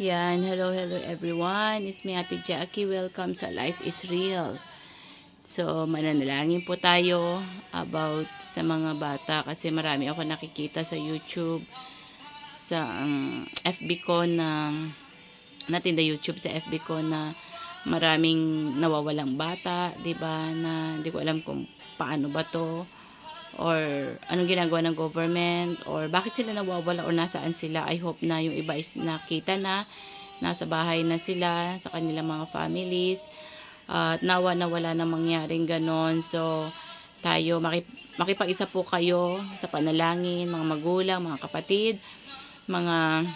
Yan, hello, hello everyone. It's me, Ate Jackie. Welcome sa Life is Real. So, mananalangin po tayo about sa mga bata kasi marami ako nakikita sa YouTube, sa um, FB ko na natinda YouTube sa FB ko na maraming nawawalang bata, 'di ba? Na hindi ko alam kung paano ba 'to or anong ginagawa ng government or bakit sila nawawala or nasaan sila. I hope na yung iba is nakita na nasa bahay na sila sa kanilang mga families at nawa na wala na mangyaring ganon. So, tayo, makip, makipag-isa po kayo sa panalangin, mga magulang, mga kapatid, mga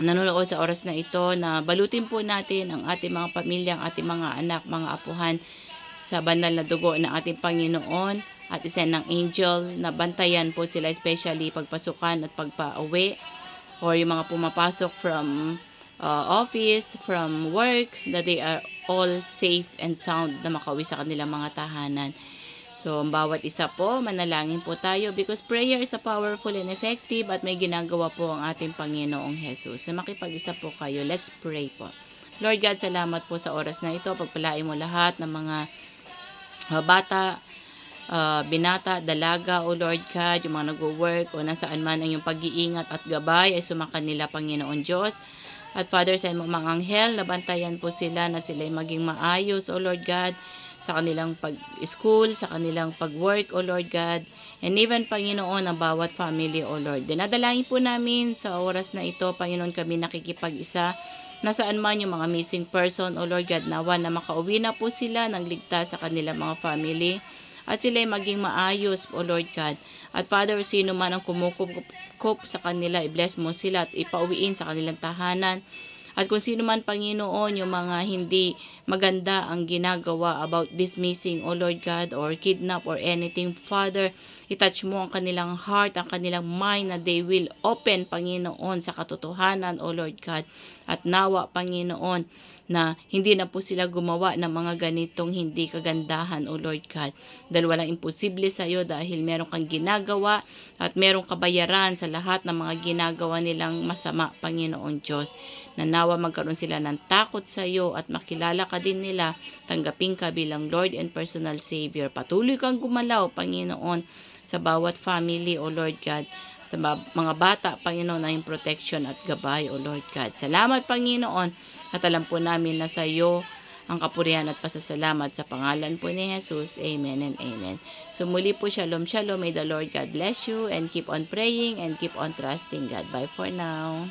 nanonood sa oras na ito na balutin po natin ang ating mga pamilya, ang ating mga anak, mga apuhan sa banal na dugo ng ating Panginoon at isa ng angel na bantayan po sila especially pagpasukan at pagpa-uwi or yung mga pumapasok from uh, office, from work, that they are all safe and sound na makauwi sa kanilang mga tahanan. So, ang bawat isa po, manalangin po tayo because prayer is a powerful and effective at may ginagawa po ang ating Panginoong Jesus. Na makipag-isa po kayo, let's pray po. Lord God, salamat po sa oras na ito. Pagpalain mo lahat ng mga uh, bata, uh, binata, dalaga, o Lord God, yung mga nag-work o nasaan man ang yung pag-iingat at gabay ay sumakan nila, Panginoon Diyos. At Father, sa mga mga anghel, nabantayan po sila na sila ay maging maayos, O Lord God, sa kanilang pag-school, sa kanilang pag-work, O Lord God, and even, Panginoon, ang bawat family, O Lord. Dinadalangin po namin sa oras na ito, Panginoon, kami nakikipag-isa, nasaan man yung mga missing person, O Lord God, nawa na makauwi na po sila ng ligtas sa kanilang mga family, at sila ay maging maayos, O Lord God. At Father, sino man ang kumukup sa kanila, i-bless mo sila at ipauwiin sa kanilang tahanan. At kung sino man, Panginoon, yung mga hindi maganda ang ginagawa about this missing, O Lord God, or kidnap or anything, Father, itouch mo ang kanilang heart, ang kanilang mind na they will open, Panginoon, sa katotohanan, O Lord God. At nawa, Panginoon, na hindi na po sila gumawa ng mga ganitong hindi kagandahan, O Lord God. Dahil walang imposible sa iyo dahil meron kang ginagawa at merong kabayaran sa lahat ng mga ginagawa nilang masama, Panginoon Diyos. Na nawa magkaroon sila ng takot sa iyo at makilala ka din nila, tanggapin ka bilang Lord and personal Savior. Patuloy kang gumalaw, Panginoon, sa bawat family, O Lord God sa mga bata, Panginoon, yung protection at gabay, O Lord God. Salamat, Panginoon, at alam po namin na sa iyo ang kapurihan at pasasalamat sa pangalan po ni Jesus. Amen and amen. So muli po, shalom, shalom. May the Lord God bless you and keep on praying and keep on trusting God. Bye for now.